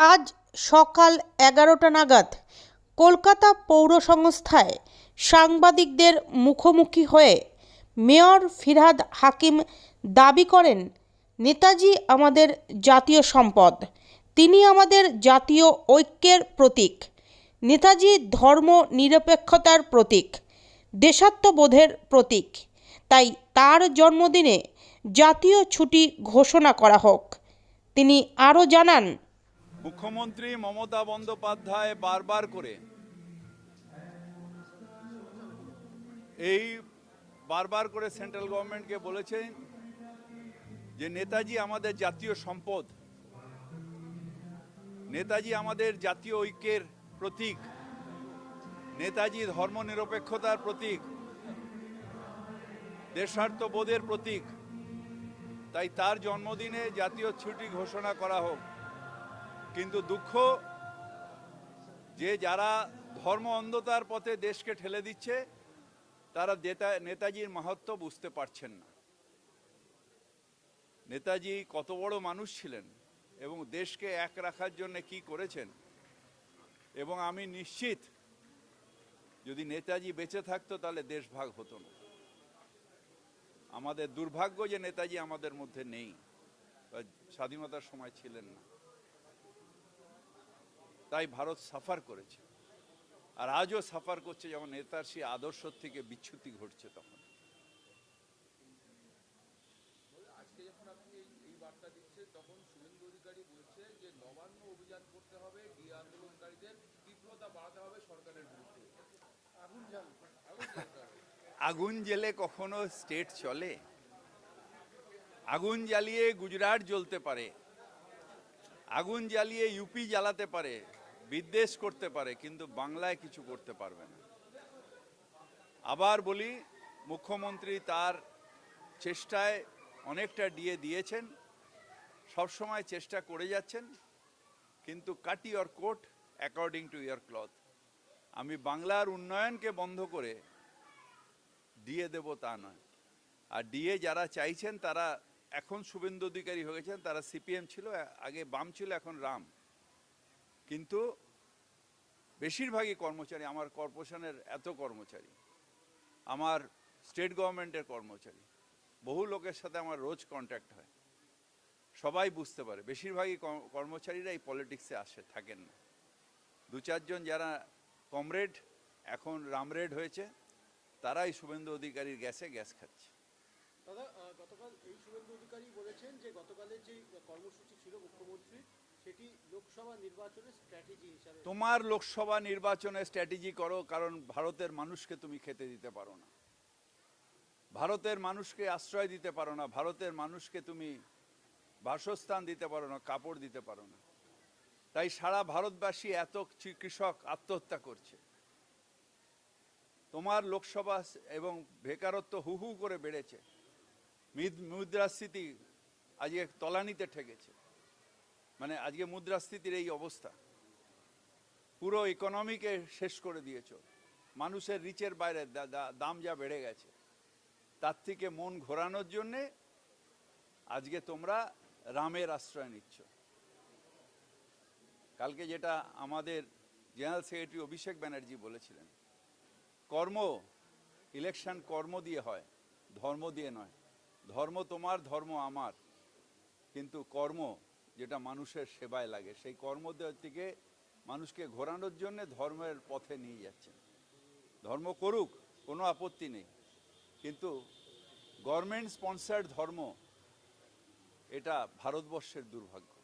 আজ সকাল এগারোটা নাগাদ কলকাতা পৌর সংস্থায় সাংবাদিকদের মুখোমুখি হয়ে মেয়র ফিরহাদ হাকিম দাবি করেন, নেতাজি আমাদের জাতীয় সম্পদ, তিনি আমাদের জাতীয় ঐক্যের প্রতীক। নেতাজি ধর্ম নিরপেক্ষতার প্রতীক, দেশাত্মবোধের প্রতীক। তাই তার জন্মদিনে জাতীয় ছুটি ঘোষণা করা হোক। তিনি আরও জানান মুখ্যমন্ত্রী মমতা বন্দ্যোপাধ্যায় বারবার করে এই বারবার করে সেন্ট্রাল গভর্নমেন্টকে বলেছেন যে নেতাজি আমাদের জাতীয় সম্পদ, নেতাজি আমাদের জাতীয় ঐক্যের প্রতীক, নেতাজি ধর্মনিরপেক্ষতার প্রতীক দেশার্থবোধের প্রতীক। তাই তার জন্মদিনে জাতীয় ছুটি ঘোষণা করা হোক। কিন্তু দুঃখ যে যারা ধর্ম অন্ধতার পথে দেশকে ঠেলে দিচ্ছে, তারা নেতা- নেতাজির মাহাত্ম বুঝতে পারছেন না। নেতাজি কত বড় মানুষ ছিলেন এবং দেশকে এক রাখার জন্য কি করেছেন? এবং আমি নিশ্চিত যদি নেতাজি বেঁচে থাকতো, তাহলে দেশ ভাগ হতো না। আমাদের দুর্ভাগ্য যে নেতাজি আমাদের মধ্যে নেই স্বাধীনতার সময় ছিলেন না। তাই ভারত সাফার করেছে। আর আজও সাফার করছে যেমন নেতার সেই আদর্শ থেকে বিচ্যুতি ঘটছে তখন। আজকে যখন আপনি এই এই বার্তা দিচ্ছেন তখন শুভেন্দু অধিকারী বলছে যে নবান্ন অভিযান করতে হবে ডি আন্দোলনকারীদের তীব্রতা বাড়াতে হবে সরকারের বিরুদ্ধে। আগুন জ্বাল। আগুন জ্বালতে হবে। আগুন জেলে কখনো স্টেট চলে? আগুন জ্বালিয়ে গুজরাট জ্বলতে পারে। আগুন জ্বালিয়ে ইউপি জ্বালাতে পারে। বিদ্বেষ করতে পারে, কিন্তু বাংলায় কিছু করতে পারবে না। আবার বলি, মুখ্যমন্ত্রী তার চেষ্টায় অনেকটা দিয়ে দিয়েছেন, সবসময় চেষ্টা করে যাচ্ছেন, কিন্তু cut your coat according to your cloth. আমি বাংলার উন্নয়নকে বন্ধ করে দিয়ে দেব তা নয়। আর ডিএ যারা চাইছেন, তারা এখন শুভেন্দু অধিকারী হয়ে গেছেন তারা সিপিএম ছিল, আগে বাম ছিল, এখন রাম। কিন্তু বেশিরভাগই কর্মচারী আমার কর্পোরেশনের এত কর্মচারী, আমার স্টেট গভর্নমেন্টের কর্মচারী, বহু লোকের সাথে আমার রোজ কন্ট্যাক্ট হয়। সবাই বুঝতে পারে, বেশিরভাগই কর্ম- কর্মচারীরা এই পলিটিক্সে আসে, থাকেন না। দু চারজন যারা কমরেড এখন রামরেড হয়েছে, তারাই শুভেন্দু অধিকারীর গ্যাসে গ্যাস খাচ্ছে। দাদা গতকাল এই শুভেন্দু অধিকারী বলেছেন যে গতকালের যে কর্মসূচি ছিল মুখ্যমন্ত্রী সেটি লোকসভা নির্বাচনের স্ট্র্যাটেজি তোমার লোকসভা নির্বাচনে স্ট্র্যাটেজি করো, কারণ ভারতের মানুষকে তুমি খেতে দিতে পারো না। ভারতের মানুষকে আশ্রয় দিতে পারো না, ভারতের মানুষকে তুমি বাসস্থান দিতে পারো না, কাপড় দিতে পারো না। তাই সারা ভারতবাসী এত কৃষক আত্মহত্যা করছে। তোমার লোকসভা এবং বেকারত্ব হু হু করে বেড়েছে। মিদ- মুদ্রাস্ফীতি আজকে তলানিতে ঠেকেছে। মানে আজকে মুদ্রাস্ফীতির এই অবস্থা। পুরো ইকোনমিকে শেষ করে দিয়েছ। মানুষের রিচের বাইরে দাম যা বেড়ে গেছে, তার থেকে মন ঘোরানোর জন্যে আজকে তোমরা রামের আশ্রয় নিচ্ছ। কালকে যেটা আমাদের জেনারেল সেক্রেটারি অভিষেক ব্যানার্জি বলেছিলেন, কর্ম ইলেকশন কর্ম দিয়ে হয়, ধর্ম দিয়ে নয়। ধর্ম তোমার, ধর্ম আমার। কিন্তু কর্ম যেটা মানুষের সেবায় লাগে, সেই কর্ম দেওয়ার থেকে মানুষকে ঘোরানোর জন্য ধর্মের পথে নিয়ে যাচ্ছেন। ধর্ম করুক, কোনো আপত্তি নেই। কিন্তু গভর্নমেন্ট স্পন্সার্ড ধর্ম, এটা ভারতবর্ষের দুর্ভাগ্য।